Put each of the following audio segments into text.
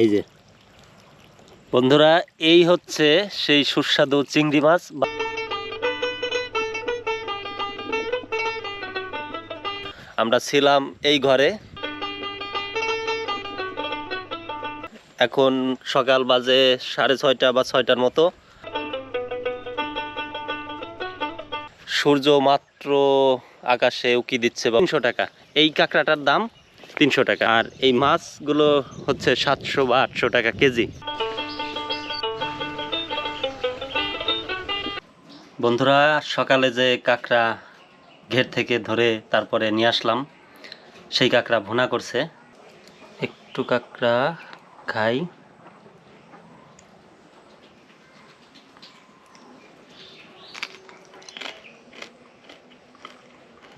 এই যে। বন্ধুরা, এই হচ্ছে সেই সুস্বাদু চিংড়ি মাছ। আমরা ছিলাম এই ঘরে। এখন সকাল বাজে সাড়ে ছয়টা বা ছয়টার মতো। সূর্য মাত্র আকাশে উকি দিচ্ছে বা তিনশো টাকা। এই কাঁকড়াটার দাম তিনশো টাকা। আর এই মাছগুলো হচ্ছে সাতশো বা আটশো টাকা কেজি। বন্ধুরা, সকালে যে কাঁকড়া ঘের থেকে ধরে তারপরে নিয়ে আসলাম, সেই কাঁকড়া ভুনা করছে। একটু কাঁকড়া খাই।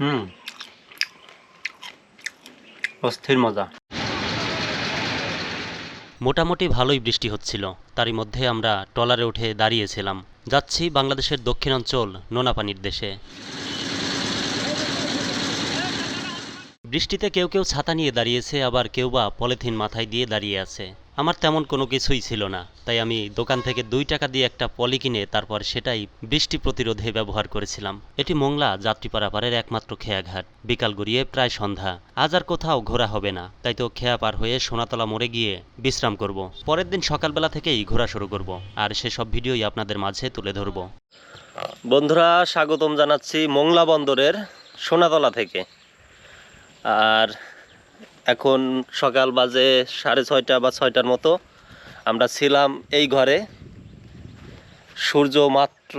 হুম। অস্থির মজা। মোটামুটি ভালোই বৃষ্টি হচ্ছিল। তারই মধ্যে আমরা ট্রলারে উঠে দাঁড়িয়েছিলাম। যাচ্ছি বাংলাদেশের দক্ষিণাঞ্চল নোনাপানির দেশে। বৃষ্টিতে কেউ কেউ ছাতা নিয়ে দাঁড়িয়েছে, আবার কেউ বা পলিথিন মাথায় দিয়ে দাঁড়িয়ে আছে। আমার তেমন কোনো কিছুই ছিল না, তাই আমি দোকান থেকে দুই টাকা দিয়ে একটা পলি কিনে তারপর সেটাই বৃষ্টি প্রতিরোধে ব্যবহার করেছিলাম। এটি মোংলা যাত্রী পারাপারের একমাত্র খেয়াঘাট। বিকাল গড়িয়ে প্রায় সন্ধ্যা। আজ আর কোথাও ঘোরা হবে না, তাই তো খেয়া পার হয়ে সোনাতলা মোড়ে গিয়ে বিশ্রাম করব। পরের দিন সকালবেলা থেকেই ঘোরা শুরু করব, আর সেসব ভিডিওই আপনাদের মাঝে তুলে ধরব। বন্ধুরা, স্বাগতম জানাচ্ছি মোংলা বন্দরের সোনাতলা থেকে। আর এখন সকাল বাজে সাড়ে ছয়টা বা ছয়টার মতো। আমরা ছিলাম এই ঘরে। সূর্য মাত্র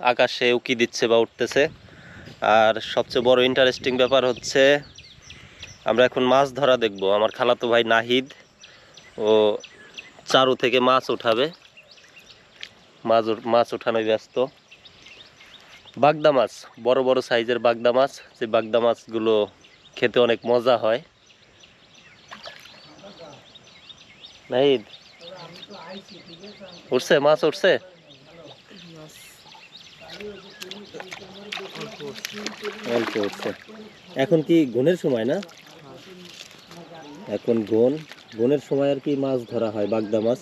আকাশে উকি দিচ্ছে বা উঠতেছে। আর সবচেয়ে বড় ইন্টারেস্টিং ব্যাপার হচ্ছে, আমরা এখন মাছ ধরা দেখব। আমার খালাতো ভাই নাহিদ, ও চারু থেকে মাছ উঠাবে। মাছ মাছ উঠানোয় ব্যস্ত। বাগদা মাছ, বড় বড় সাইজের বাগদা মাছ। যে বাগদা মাছগুলো খেতে অনেক মজা হয়। নাহিদ উঠছে, মাছ উঠছে? এখন কি গুণের সময় না? এখন গুণ গুণের সময় আর কি মাছ ধরা হয়, বাগদা মাছ।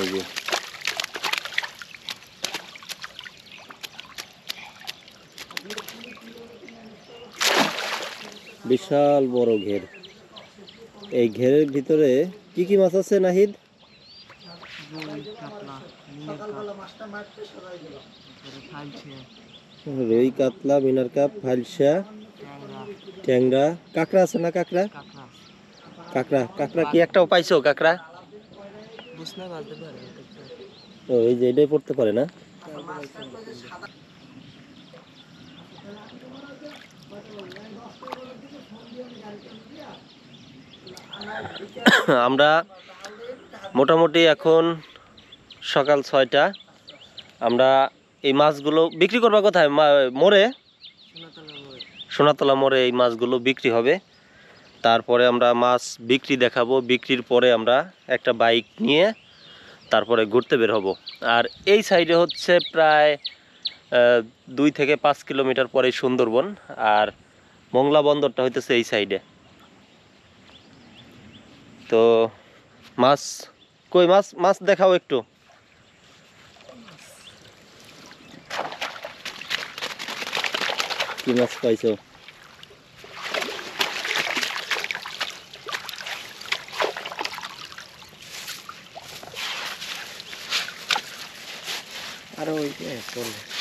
এই যে। বিশাল বড় ঘের। এই ঘেরের ভিতরে কি কি মাছ আছে নাহিদ? রুই কাতলা মিনার কাপ ফালসা ট্যাংরা। কাঁকড়া আছে না কাঁকড়া? কাঁকড়া কাঁকড়া কি একটাও পাইছো কাঁকড়া? ও এই যে এটাই পড়তে পারে না? আমরা মোটামুটি এখন সকাল ছয়টা। আমরা এই মাছগুলো বিক্রি করবা কোথায়? মা- মোড়ে? সোনাতলা মোড়ে এই মাছগুলো বিক্রি হবে। তারপরে আমরা মাছ বিক্রি দেখাবো। বিক্রির পরে আমরা একটা বাইক নিয়ে তারপরে ঘুরতে বের হব। আর এই সাইডে হচ্ছে প্রায় দুই থেকে পাঁচ কিলোমিটার পরে সুন্দরবন। আর মংলা বন্দরটা হইতেছে এই সাইডে। তো মাছ কই মাছ মাছ দেখাও একটু। কি মাছ পাইছো?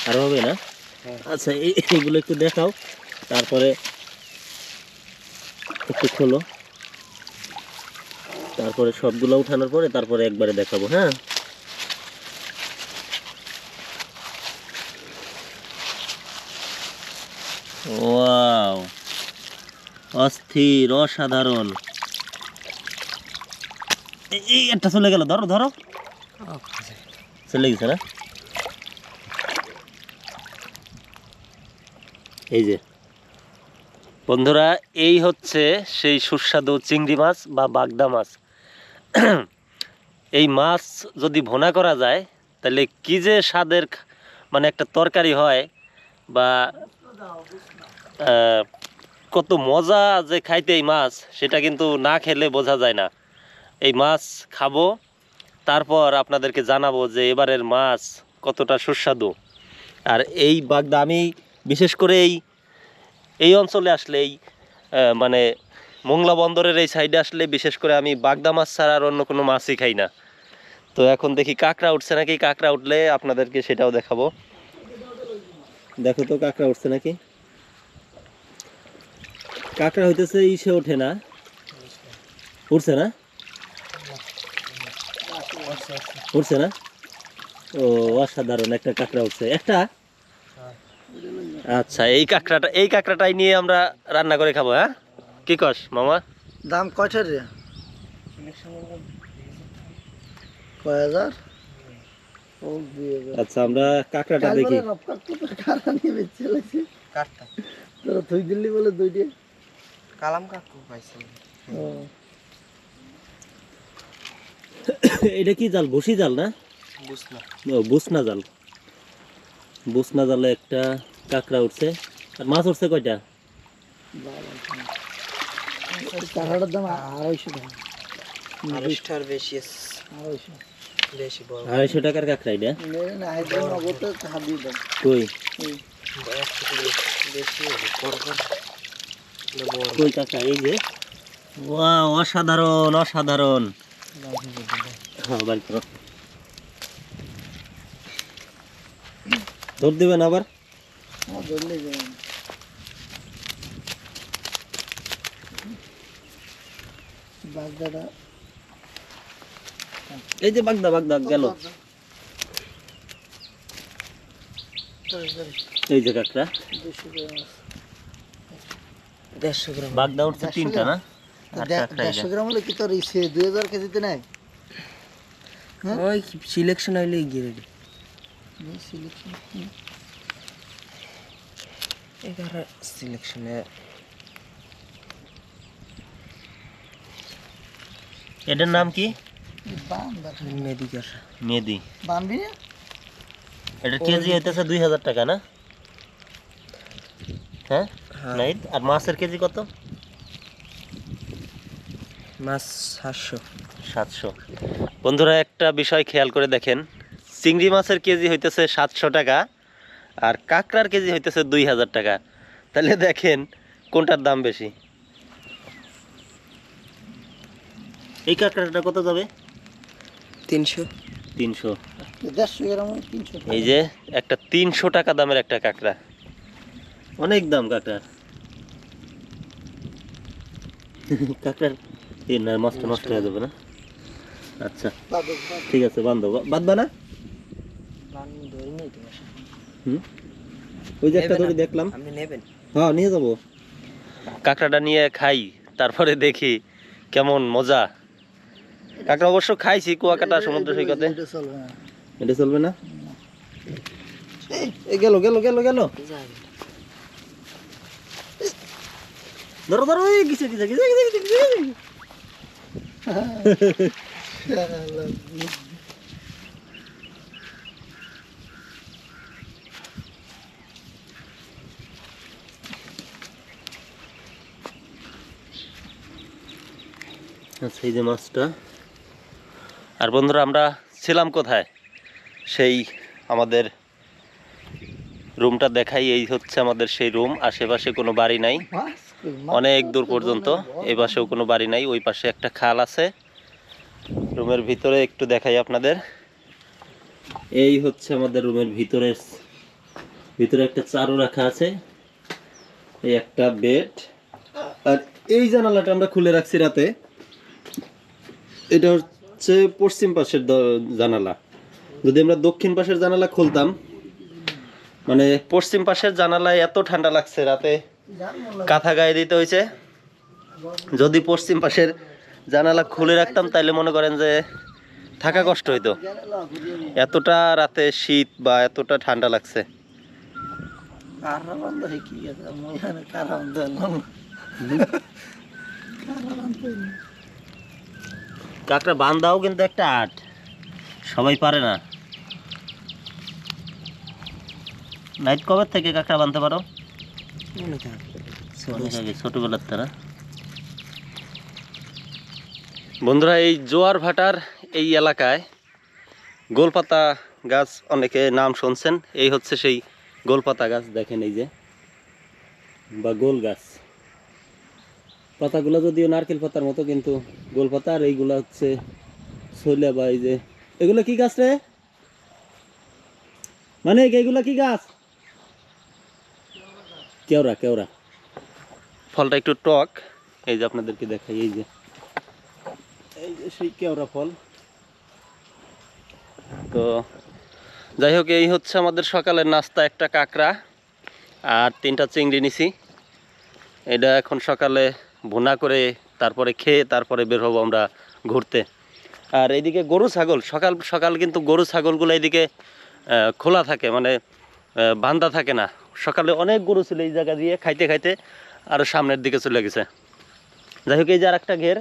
আরও হবে না? হ্যাঁ। আচ্ছা এই এগুলো একটু দেখাও। তারপরে একটু খোলো তারপরে সবগুলো উঠানোর পরে তারপরে একবারে দেখাবো হ্যাঁ? ওয়াও, অস্থির, অসাধারণ। এই- একটা চলে গেল, ধরো ধরো। চলে গেছে না? এই যে বন্ধুরা, এই হচ্ছে সেই সুস্বাদু চিংড়ি মাছ বা বাগদা মাছ। এই মাছ যদি ভোনা করা যায়, তাহলে কি যে স্বাদের মানে একটা তরকারি হয় বা কত মজা যে খাইতে এই মাছ, সেটা কিন্তু না খেলে বোঝা যায় না। এই মাছ খাব, তারপর আপনাদেরকে জানাব যে এবারের মাছ কতটা সুস্বাদু। আর এই বাগদা আমি বিশেষ করে এই এই অঞ্চলে আসলে এই মানে মোংলা বন্দরের এই সাইডে আসলে বিশেষ করে আমি বাগদা মাছ ছাড়া আর অন্য কোনো মাছই খাই না। তো এখন দেখি কাঁকড়া উঠছে নাকি? কাঁকড়া উঠলে আপনাদেরকে সেটাও দেখাবো। দেখো তো কাঁকড়া উঠছে নাকি? কাঁকড়া হইতেছে ইসে ওঠে না। উঠছে না? উঠছে না? ও, অসাধারণ একটা কাঁকড়া উঠছে। একটা? আচ্ছা এই কাঁকড়াটা এই কাঁকড়াটাই নিয়ে আমরা রান্না করে খাব হ্যাঁ? কি কস মামা? দাম কয়টার রে? কয় হাজার? আচ্ছা আমরা কাঁকড়াটা দেখি। কারা নিয়ে বেঁচে লাগছে কাঠটা তোরা থুই দিল্লি বলে দুইটি কালাম কাকু পাইছি। এটা কি জাল বসি জাল না? বুসনা জাল। বুসনা জালে একটা কাঁকড়া উঠছে। আর মাছ উঠছে কয়টা? কাঁকড়াটার দাম আড়াইশো টাকা। আড়াইশটার বেশি আড়াইশো। আড়াইশো টাকার কাঁকড়া এটা? কই? এই। কই কাঁকড়া? যে। ওয়া অসাধারণ অসাধারণ। হ্যাঁ বাড়ি ধর দেবেন আবার? এই যে বাগদা বাগদা গেল। এই যে কাঁকড়া। দেড়শো গ্রাম। বাগদা উঠছে তিনটা না? দেড়শো গ্রাম হলে কি তোর ইসে দুই হাজার কেজিতে নেয় হ্যাঁ? ওই সিলেকশন হইলে গিয়ে সিলেকশন এগারো সিলেকশনে এটার নাম কি? বান্দা মেদি বানবি এটা কেজি হইতেছে দুই হাজার টাকা না? হ্যাঁ? হ্যাঁ। নাইট আর মাছের কেজি কত? মাছ সাতশো। সাতশো। বন্ধুরা একটা বিষয় খেয়াল করে দেখেন। চিংড়ি মাছের কেজি হইতেছে সাতশো টাকা আর কাঁকড়ার কেজি হইতেছে দুই হাজার টাকা। তাহলে দেখেন কোনটার দাম বেশি? এই কাঁকড়াটা কত যাবে? তিনশো। তিনশো। তিনশো এই যে একটা তিনশো টাকা দামের একটা কাঁকড়া। অনেক দাম কাঁকড়ার কাঁকড়ার এ না মাছটা নষ্ট হয়ে যাবে না? আচ্ছা। ঠিক আছে বান্ধব বাঁধবা না ধরে নেই তোমার হুম ওই যে একটা দড়ি দেখলাম। হ্যাঁ নিয়ে যাব। কাঁকড়াটা নিয়ে খাই তারপরে দেখি কেমন মজা। কাঁকড়া অবশ্য খাইছি কুয়াকাটা সমুদ্র সৈকতে। এটা চলবে না। এটা চলবে না? এই গেল গেল গেল গেল। ধরো ধরো এই গেছে গেছে গেছে গেছে গেছে, আচ্ছা এই যে মাছটা। আর বন্ধুরা, আমরা ছিলাম কোথায়? সেই আমাদের রুমটা দেখাই, এই হচ্ছে আমাদের সেই রুম। আশেপাশে কোনো বাড়ি নাই। অনেক দূর পর্যন্ত। এই পাশেও কোনো বাড়ি নাই, ওই পাশে একটা খাল আছে। রুমের ভিতরে একটু দেখাই আপনাদের। এই হচ্ছে আমাদের রুমের ভিতরে ভিতরে একটা চারু রাখা আছে। এই একটা বেড। আর এই জানালাটা আমরা খুলে রাখছি রাতে। এটা হচ্ছে পশ্চিম পাশের জানালা। যদি আমরা দক্ষিণ পাশের জানালা খুলতাম মানে পশ্চিম পাশের জানালায় এত ঠান্ডা লাগছে রাতে কাঁথা গায়ে দিতে হয়েছে। যদি পশ্চিম পাশের জানালা খুলে রাখতাম তাহলে মনে করেন যে থাকা কষ্ট হইতো। এতটা রাতে শীত বা এতটা ঠান্ডা লাগছে। কারা বান্ধা কি আছে? মই জানি কারা বান্ধা হলো না। কারা বান্ধা হইল? কাকটা বান্ধাও কিন্তু একটা আর্ট সবাই পারে না নাইট কবে থেকে কাকড়া বাঁধতে পারো ছোটবেলার তারা বন্ধুরা এই জোয়ার ভাটার এই এলাকায় গোলপাতা গাছ অনেকে নাম শুনছেন এই হচ্ছে সেই গোলপাতা গাছ দেখেন এই যে বা গোল গাছ পাতাগুলো যদিও নারকেল পাতার মতো কিন্তু গোলপাতা আর এইগুলো হচ্ছে শৈলা বা এই যে এগুলো কি গাছ রে? মানে এইগুলো কি গাছ? কেওড়া কেওড়া। ফলটা একটু টক এই যে আপনাদেরকে দেখাই এই যে। এই যে সেই কেওড়া ফল। তো যাই হোক এই হচ্ছে আমাদের সকালের নাস্তা একটা কাঁকড়া আর তিনটা চিংড়ি নিছি। এটা এখন সকালে ভুনা করে তারপরে খেয়ে তারপরে বের হব আমরা ঘুরতে। আর এইদিকে গরু, ছাগল, সকাল সকাল কিন্তু গরু, ছাগলগুলো এইদিকে খোলা থাকে মানে বান্ধা থাকে না। সকালে অনেক গরু ছিল এই জায়গা দিয়ে খাইতে খাইতে আরও সামনের দিকে চলে গেছে। যাই হোক, এই যে আর একটা ঘের,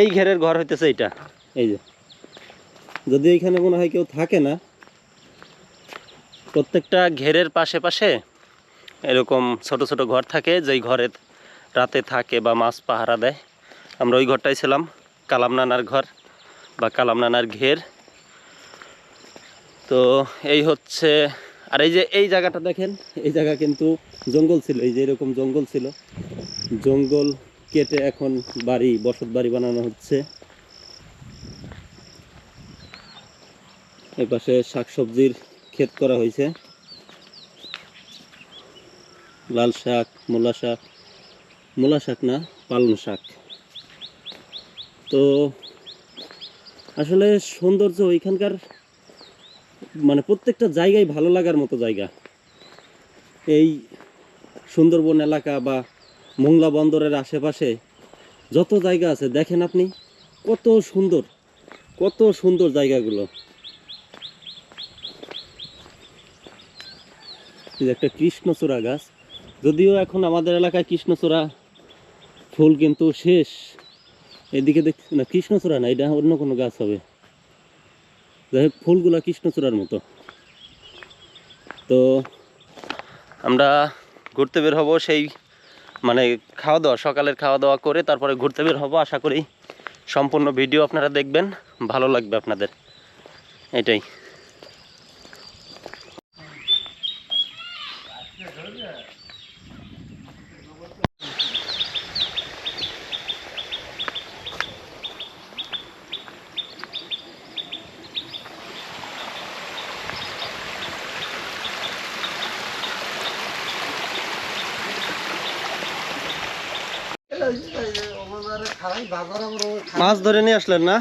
এই ঘেরের ঘর হইতেছে এইটা। এই যে, যদি এখানে মনে হয় কেউ থাকে না, প্রত্যেকটা ঘেরের পাশে পাশে এরকম ছোট ছোট ঘর থাকে, যেই ঘরে রাতে থাকে বা মাছ পাহারা দেয়। আমরা ওই ঘরটাই ছিলাম, কালাম নানার ঘর বা কালাম নানার ঘের। তো এই হচ্ছে, আর এই যে এই জায়গাটা দেখেন, এই জায়গা কিন্তু জঙ্গল ছিল, এই যে এরকম জঙ্গল ছিল। জঙ্গল কেটে এখন বাড়ি, বসত বাড়ি বানানো হচ্ছে। এই পাশে শাকসবজির ক্ষেত করা হয়েছে। লাল শাক, মূলা শাক। মূলা শাক না, পালং শাক। তো আসলে সৌন্দর্য ওইখানকার মানে প্রত্যেকটা জায়গায় ভালো লাগার মতো জায়গা। এই সুন্দরবন এলাকা বা মোংলা বন্দরের আশেপাশে যত জায়গা আছে, দেখেন আপনি কত সুন্দর কত সুন্দর জায়গাগুলো। একটা কৃষ্ণচূড়া গাছ, যদিও এখন আমাদের এলাকায় কৃষ্ণচূড়া ফুল কিন্তু শেষ। এদিকে দেখ, না, কৃষ্ণচূড়া না, এটা অন্য কোনো গাছ হবে। যাই হোক, ফুলগুলা কৃষ্ণচূড়ার মতো। তো আমরা ঘুরতে বের হব সেই মানে খাওয়া দাওয়া সকালের খাওয়া দাওয়া করে তারপরে ঘুরতে বের হব। আশা করি সম্পূর্ণ ভিডিও আপনারা দেখবেন, ভালো লাগবে আপনাদের। এটাই খাই বাজার আমরা ওই খাই। মাছ ধরে নিয়ে আসলেন না?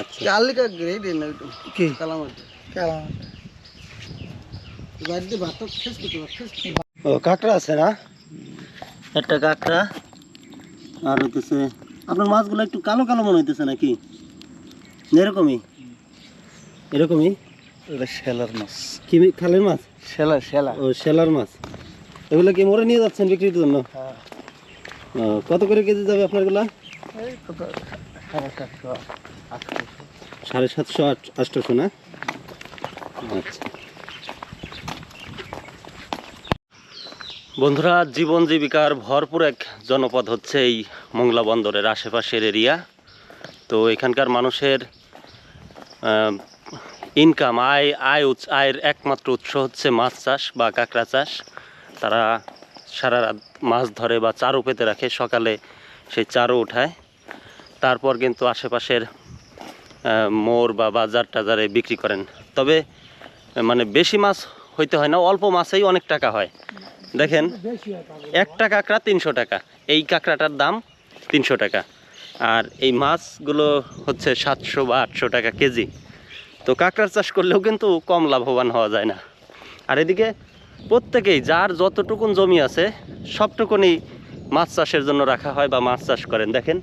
আচ্ছা। চালিকা গ্রেড এনে কি? কালামাটি। কেমন ভাত শেষ করতে ও কাঁকড়া আছে না? একটা কাঁকড়া। আর হইতেছে আপনার মাছগুলো একটু কালো কালো মনে হইতেছে নাকি? এরকমই? এরকমই? এটা শেলার মাছ। কি খালের মাছ? শেলা শেলা। ও শেলার মাছ। এগুলো কি মরে নিয়ে যাচ্ছেন বিক্রির জন্য? হ্যাঁ। কত করে কেজি যাবে আপনারগুলা সাড়ে সাতশো আটশো। আট আটশোশো না? আচ্ছা। বন্ধুরা জীবন জীবিকার ভরপুর এক জনপদ হচ্ছে এই মংলা বন্দরের আশেপাশের এরিয়া। তো এখানকার মানুষের ইনকাম আয় আয় আয়ের একমাত্র উৎস হচ্ছে মাছ চাষ বা কাঁকড়া চাষ। তারা সারা রাত মাছ ধরে বা চারও পেতে রাখে। সকালে সেই চারও উঠায়। তারপর কিন্তু আশেপাশের মোর বা বাজার টাজারে বিক্রি করেন। তবে মানে বেশি মাছ হইতে হয় না, অল্প মাছেই অনেক টাকা হয়। দেখেন। একটা কাঁকড়া তিনশো টাকা। এই কাঁকড়াটার দাম তিনশো টাকা। আর এই মাছগুলো হচ্ছে সাতশো বা আটশো টাকা কেজি। তো কাঁকড়ার চাষ করলেও কিন্তু কম লাভবান হওয়া যায় না। আর এদিকে প্রত্যেকেই যার যতটুকুন জমি আছে সবটুকুনি মাছ চাষের জন্য রাখা হয় বা মাছ চাষ করেন। দেখেন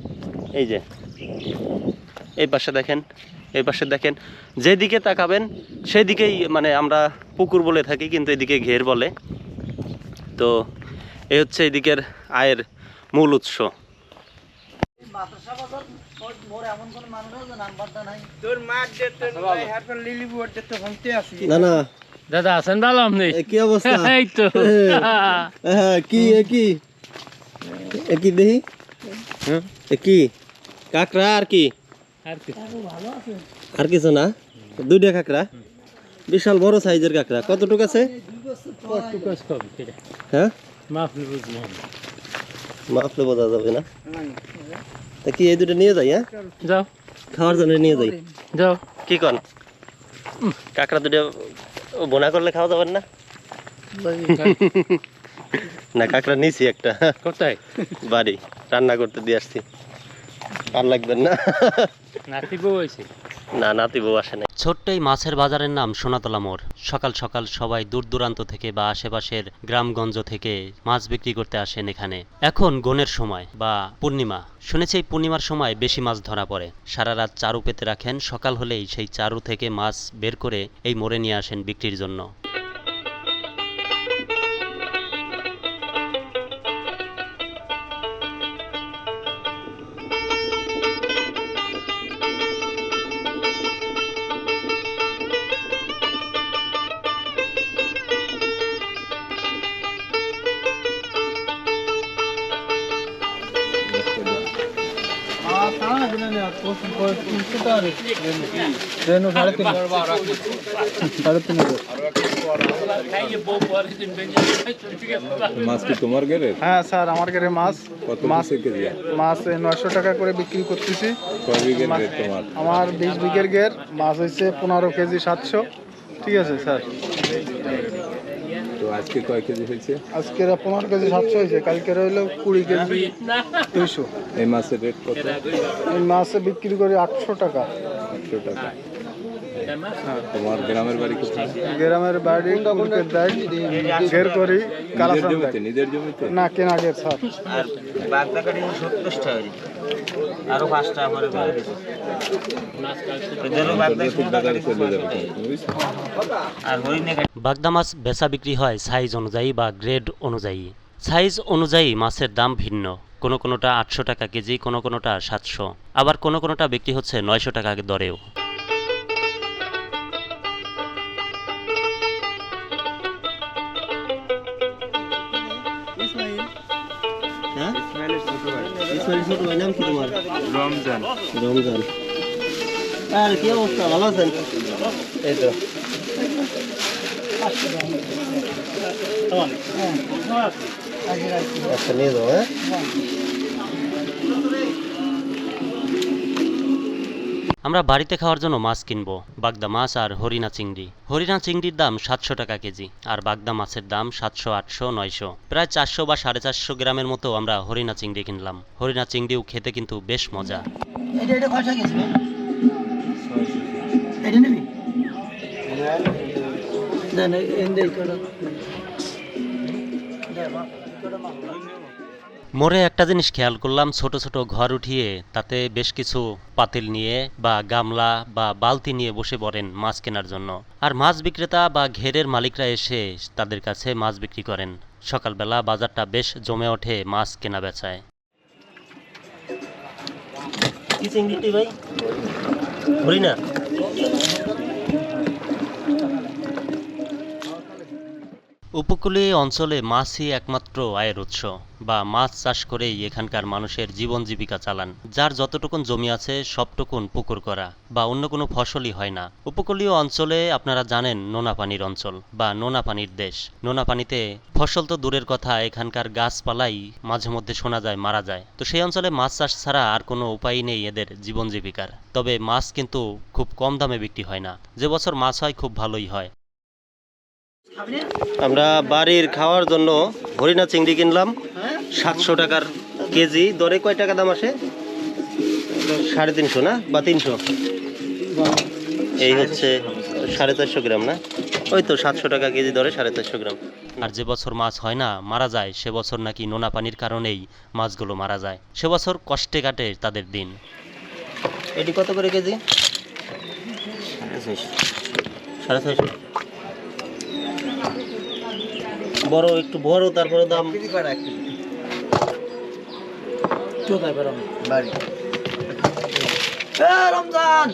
এই যে এই পাশে দেখেন এই পাশে দেখেন যেদিকে তাকাবেন সেদিকেই মানে আমরা পুকুর বলে থাকি কিন্তু এদিকে ঘের বলে। তো এই হচ্ছে এদিকের আয়ের মূল উৎস। না না। দাদা আছেন ভালো আপনি? কি অবস্থা? এই তো। হ্যাঁ কি এ কি? এ কি দেখি? এ কি? কাকড়া আর কি? আর কি? কিছু না? দুইটা কাকড়া। বিশাল বড় সাইজের কাকড়া। কতটুকু আছে? হ্যাঁ? মাফ মাপলে বোঝা যাবে না। তা কি এই দুটো নিয়ে যাই হ্যাঁ? যাও। খাওয়ার জন্য নিয়ে যাই। যাও। কি কন? কাকড়া দুটো বোনা করলে খাওয়া যাবেন না? না কাঁকড়া নিয়েছি একটা। কোথায়? বাড়ি রান্না করতে দিয়ে আসছি। আর লাগবেন না। বউ হয়েছে? না নাতি বউ আসে না ছোট্ট এই মাছের বাজারের নাম সোনাতলা মোড়। সকাল সকাল সবাই দূর দূরান্ত থেকে বা আশেপাশের গ্রামগঞ্জ থেকে মাছ বিক্রি করতে আসেন এখানে। এখন গনের সময় বা পূর্ণিমা। শুনেছি এই পূর্ণিমার সময় বেশি মাছ ধরা পড়ে। সারা রাত চারু পেতে রাখেন, সকাল হলেই সেই চারু থেকে মাছ বের করে এই মোড়ে নিয়ে আসেন বিক্রির জন্য। মাছ কি তোমার গেলে হ্যাঁ স্যার আমার কাছে মাছ। মাছ মাছ নয়শো টাকা করে বিক্রি করতেছি। আমার বিশ বিঘের গের মাছ হচ্ছে পনেরো কেজি সাতশো। ঠিক আছে স্যার। আজকে কয় কেজি হয়েছে? আজকের পনেরো কেজি সাতশো হয়েছে কালকের হইল কুড়ি কেজি দুইশো। এই মাছের রেট কত? এই মাছে বিক্রি করি আটশো টাকা। আটশো টাকা। তোমার গ্রামের বাড়ি কোথায়? গ্রামের বাড়ি কুলকের ঘের করি কালাসান জমিতে নিজের জমিতে? না কেনা গের স্যার। আর বাগদা কাটি সত্তর টাকা আরও পাঁচটা আমার পর্যাপ্ত বাজারে চলে যাবে কিন্তু, বুঝছ? আর হরিণে বাগদা মাছ বেচা বিক্রি হয় সাইজ অনুযায়ী বা গ্রেড অনুযায়ী। সাইজ অনুযায়ী মাছের দাম ভিন্ন। কোনো কোনোটা আটশো টাকা কেজি কোনো কোনোটা সাতশো। আবার কোনো কোনোটা বিক্রি হচ্ছে নয়শো টাকা দরেও। ছোট ভাই নাম কি তোমার? রমজান। রমজান। আর কি অবস্থা? ভালো আছেন? এই তো। আচ্ছা নিয়ে যাও হ্যাঁ? আমরা বাড়িতে খাওয়ার জন্য মাছ কিনবো, বাগদা মাছ আর হরিণা চিংড়ি। হরিণা চিংড়ির দাম সাতশো টাকা কেজি আর বাগদা মাছের দাম সাতশো, আটশো, নয়শো। প্রায় চারশো বা সাড়ে চারশো গ্রামের মতো আমরা হরিণা চিংড়ি কিনলাম। হরিণা চিংড়িও খেতে কিন্তু বেশ মজা। না না মোড়ে একটা জিনিস খেয়াল করলাম, ছোট ছোট ঘর উঠিয়ে তাতে বেশ কিছু পাতিল নিয়ে বা গামলা বা বালতি নিয়ে বসে পড়েন মাছ কেনার জন্য। আর মাছ বিক্রেতা বা ঘেরের মালিকরা এসে তাদের কাছে মাছ বিক্রি করেন। সকালবেলা বাজারটা বেশ জমে ওঠে মাছ কেনা বেচায়। কি চিংড়িটি ভাই? হরিণা উপকূলীয় অঞ্চলে মাছই একমাত্র আয়ের উৎস বা মাছ চাষ করেই এখানকার মানুষের জীবন জীবিকা চালান, যার যতটুকুন জমি আছে সবটুকুন পুকুর করা বা অন্য কোনো ফসলই হয় না। উপকূলীয় অঞ্চলে আপনারা জানেন নোনা পানির অঞ্চল বা নোনা পানির দেশ। নোনা পানিতে ফসল তো দূরের কথা, এখানকার গাছপালাই মাঝে মধ্যে শোনা যায়, মারা যায়। তো সেই অঞ্চলে মাছ চাষ ছাড়া আর কোনো উপায় নেই এদের জীবন জীবিকার। তবে মাছ কিন্তু খুব কম দামে বিক্রি হয় না। যে বছর মাছ হয়, খুব ভালোই হয়। আমরা বাড়ির খাওয়ার জন্য হরিণা চিংড়ি কিনলাম সাতশো টাকার কেজি। দরে কয় টাকা দাম আসে? সাড়ে তিনশো না? বা তিনশো? এই হচ্ছে সাড়ে চারশো গ্রাম না? ওই তো সাতশো টাকা কেজি দরে সাড়ে চারশো গ্রাম। আর যে বছর মাছ হয় না মারা যায় সে বছর নাকি নোনা পানির কারণেই মাছগুলো মারা যায়। সে বছর কষ্টে কাটে তাদের দিন। এটি কত করে কেজি? সাড়ে ছয়শো? বড় একটু বড় তারপরে দাম বাড়ি। রমজান!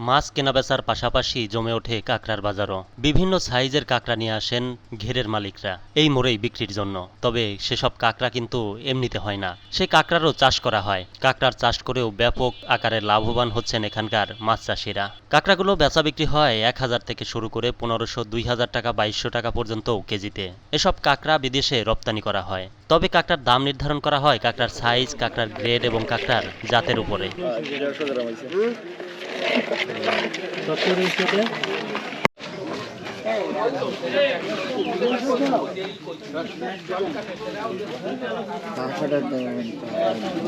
মাছ কেনাবেচার পাশাপাশি জমে ওঠে কাঁকড়ার বাজারও। বিভিন্ন সাইজের কাঁকড়া নিয়ে আসেন ঘেরের মালিকরা। এই মোড়েই বিক্রির জন্য। তবে সেসব কাঁকড়া কিন্তু এমনিতে হয় না। সেই কাঁকড়ারও চাষ করা হয়। কাঁকড়ার চাষ করেও ব্যাপক আকারে লাভবান হচ্ছেন এখানকার মাছ চাষিরা। কাঁকড়াগুলো বেচা বিক্রি হয় এক হাজার থেকে শুরু করে পনেরোশো, দুই হাজার টাকা, বাইশশো টাকা পর্যন্ত কেজিতে। এসব কাঁকড়া বিদেশে রপ্তানি করা হয়। তবে কাঁকড়ার দাম নির্ধারণ করা হয় কাঁকড়ার সাইজ, কাঁকড়ার গ্রেড এবং কাঁকড়ার জাতের উপরে। রয়েছে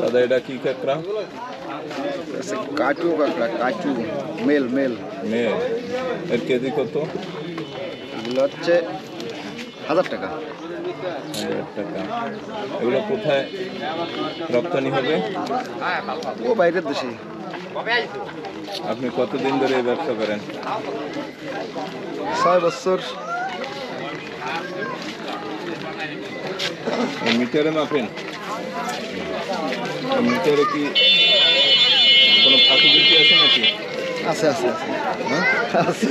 দাদা এটা কি কাঁকড়া? কাচু কাঁকড়া কাচু মেল মেল। মেয়ে এর কেজি কত? এগুলো হচ্ছে হাজার টাকা। হাজার টাকা। এগুলো কোথায়? রপ্তানি হবে? ও বাইরের দেশে। আপনি কতদিন ধরে এই ব্যবসা করেন? ছয় বছর। মিটারে মাপেন? মিটারে কি কোনো ফাঁকি ঝুঁকি আছে নাকি? আছে আছে আছে। হ্যাঁ? আছে।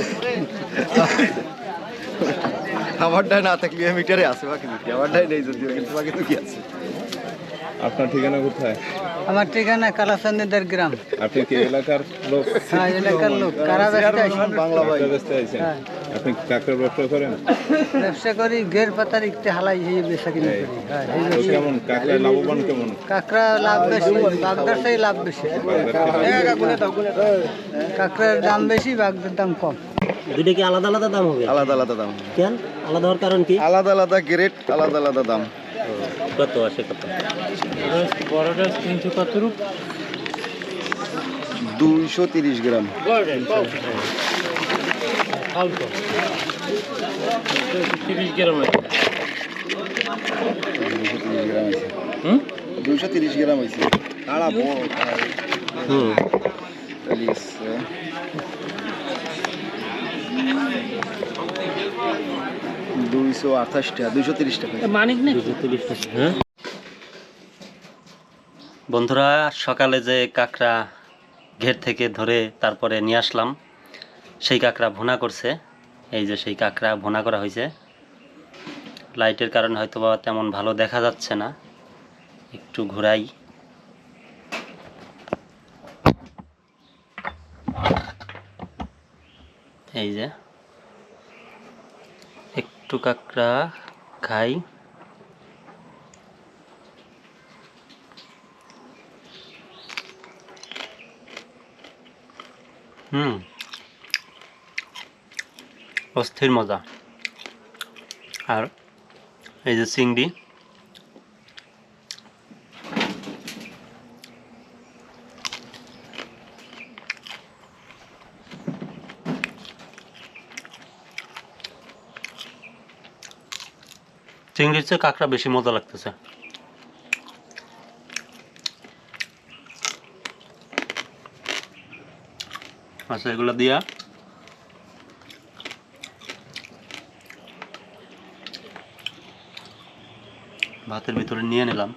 আমারটাই না থাকলে মিটারে আছে বাকি দুটি আমারটাই নেই যদিও কিন্তু বাকি তো কি আছে। আপনার ঠিকানা কোথায়? আমার ঠিকানা কালাচান্দিদার গ্রাম। আপনি কি এলাকার লোক? হ্যাঁ এলাকার লোক। কারা ব্যবসা বাংলা ভাই। কাঁকড়া আপনি ব্যবসা করেন? ব্যবসা করি ঘের পাতার একটু হালাই হয়ে বেচা কিনা করি। হ্যাঁ এই কেমন? কাঁকড়া লাভবান কেমন? কাঁকড়া লাভ বেশি বাগদার লাভ বেশি। কাঁকড়ার দাম বেশি বাগদার দাম কম। দুটো কি আলাদা আলাদা দাম হবে? আলাদা আলাদা দাম। কেন? আলাদা হওয়ার কারণ কি? আলাদা আলাদা গ্রেড আলাদা আলাদা দাম। কত আসে কত? বড়টা তিনশো কত রূপ? দুইশো তিরিশ গ্রাম। তিরিশ দুইশো তিরিশ গ্রাম হয়েছে কাড়া বড় কাড়া হুম। চল্লিশ দুইশো আঠাশ টাকা দুইশো তিরিশ টাকা। মানিক নেই হ্যাঁ? বন্ধুরা, সকালে যে কাঁকড়া ঘের থেকে ধরে তারপরে নিয়ে আসলাম, সেই কাঁকড়া ভুনা করছে। এই যে সেই কাঁকড়া ভোনা করা হয়েছে। লাইটের কারণে হয়তো বা তেমন ভালো দেখা যাচ্ছে না। একটু ঘোরাই। এই যে একটু কাঁকড়া খাই। হুম। অস্থির মজা। আর এই যে চিংড়ি। চিংড়ির চেয়ে কাঁকড়া বেশি মজা লাগতেছে। আচ্ছা এগুলো দিয়া। ভাতের ভিতরে নিয়ে নিলাম।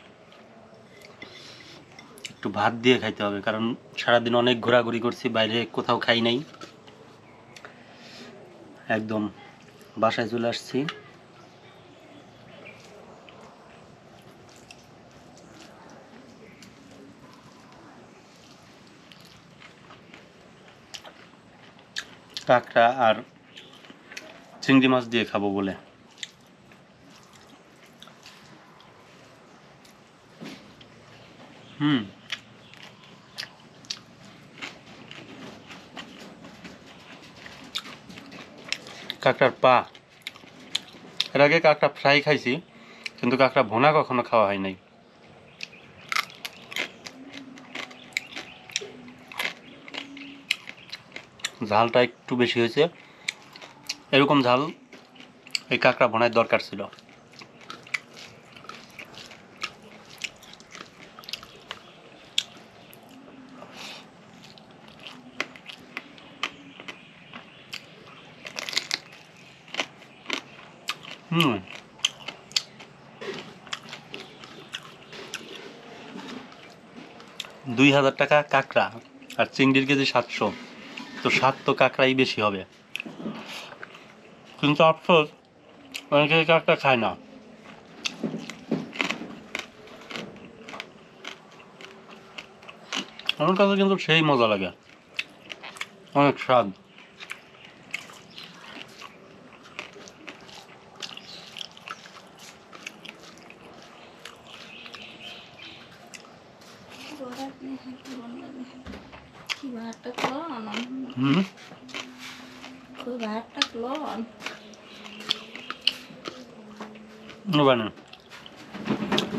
একটু ভাত দিয়ে খাইতে হবে, কারণ সারাদিন অনেক ঘোরাঘুরি করছি, বাইরে কোথাও খাই নাই। একদম বাসায় চলে আসছি। কাঁকড়া আর চিংড়ি মাছ দিয়ে খাব বলে। হুম। কাঁকড়ার পা। এর আগে কাঁকড়া ফ্রাই খাইছি, কিন্তু কাঁকড়া ভোনা কখনো খাওয়া হয় নাই। ঝালটা একটু বেশি হয়েছে। এরকম ঝাল এই কাঁকড়া ভোনায় দরকার ছিল। হুম। দুই হাজার টাকা কাঁকড়া আর চিংড়ির কেজি সাতশো। তো স্বাদ তো কাঁকড়াই বেশি হবে। কিন্তু আফসোস, অনেকে কাঁকড়া খায় না। আমার কাছে কিন্তু সেই মজা লাগে। অনেক স্বাদ।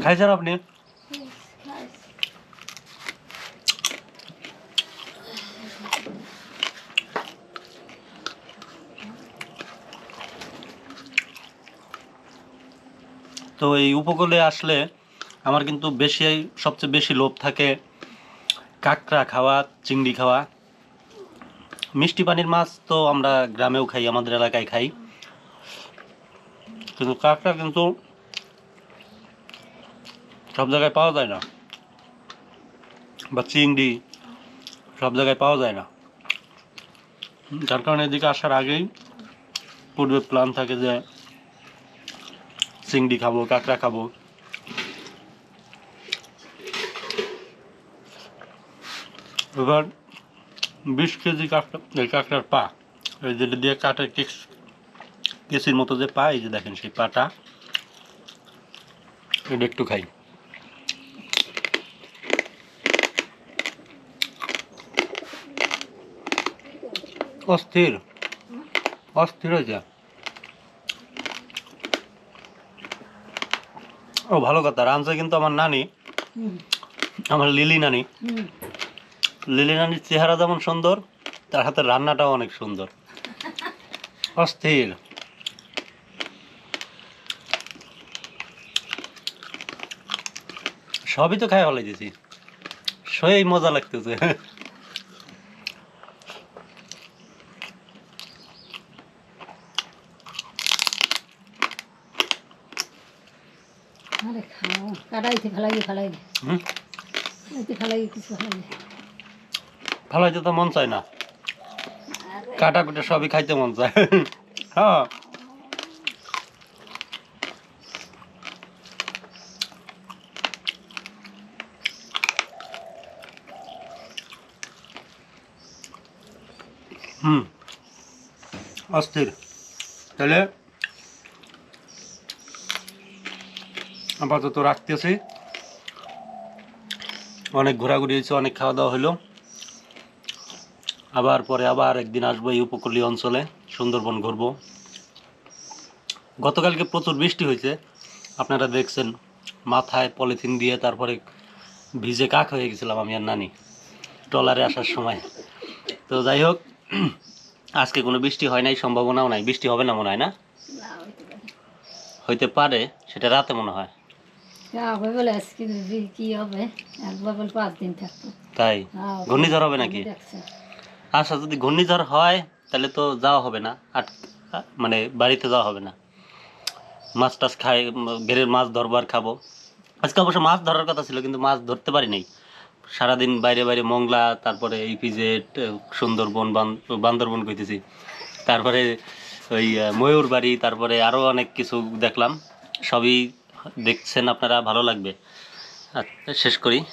খাইছেন আপনি তো এই উপকূলে আসলে আমার কিন্তু বেশি সবচেয়ে বেশি লোভ থাকে কাঁকড়া খাওয়া চিংড়ি খাওয়া। মিষ্টি পানির মাছ তো আমরা গ্রামেও খাই, আমাদের এলাকায় খাই। কিন্তু কাঁকড়া কিন্তু সব জায়গায় পাওয়া যায় না। বা চিংড়ি সব জায়গায় পাওয়া যায় না। যার কারণে এদিকে আসার আগেই পূর্বে প্ল্যান থাকে যে চিংড়ি খাব, কাঁকড়া খাব। এবার বিশ কেজি কাঁকড়া এই কাঁকড়ার পা এই যেটা দিয়ে কাটা কেস কেসির মতো যে পা এই যে দেখেন সেই পাটা এটা একটু খাই। অস্থির অস্থির হয়েছে ও ভালো কথা। রাঁধছে কিন্তু আমার নানি আমার লিলি নানি। লিলি নানির চেহারা যেমন সুন্দর তার হাতে রান্নাটাও অনেক সুন্দর। অস্থির। সবই তো খায় হলাই দিছি সেই মজা লাগতেছে। আরে খাও। কাটাইতে ফেলাই ফেলাই কিছু ফেলাই ভালো তো মন চায় না। কাটা কুটে সবই খাইতে মন চায়। হ্যাঁ। হুম। অস্থির। তাহলে আপাতত রাখতেছি। অনেক ঘোরাঘুরি হয়েছে, অনেক খাওয়া দাওয়া হলো। আবার পরে আবার একদিন আসব এই উপকূলীয় অঞ্চলে সুন্দরবন ঘুরবো। গতকালকে প্রচুর বৃষ্টি হয়েছে। আপনারা দেখছেন মাথায় পলিথিন দিয়ে তারপরে ভিজে কাক হয়ে গেছিলাম আমি আর নানি ট্রলারে আসার সময়। তো যাই হোক আজকে কোনো বৃষ্টি হয় নাই সম্ভাবনাও নাই। বৃষ্টি হবে না মনে হয় না? হইতে পারে। সেটা রাতে মনে হয়। তাই? হ্যাঁ, ঘূর্ণিঝড় হবে নাকি? আচ্ছা যদি ঘূর্ণিঝড় হয় তাহলে তো যাওয়া হবে না। আট মানে বাড়িতে যাওয়া হবে না। মাছ টাছ খাই ঘেরের মাছ ধরবার খাব। আজকে অবশ্য মাছ ধরার কথা ছিল কিন্তু মাছ ধরতে পারি নাই। সারাদিন বাইরে বাইরে মংলা তারপরে ইপিজেড সুন্দরবন বান- বান্দরবন কইতেছি। তারপরে ওই ময়ূর বাড়ি তারপরে আরও অনেক কিছু দেখলাম। সবই দেখছেন আপনারা ভালো লাগবে। আচ্ছা, শেষ করি।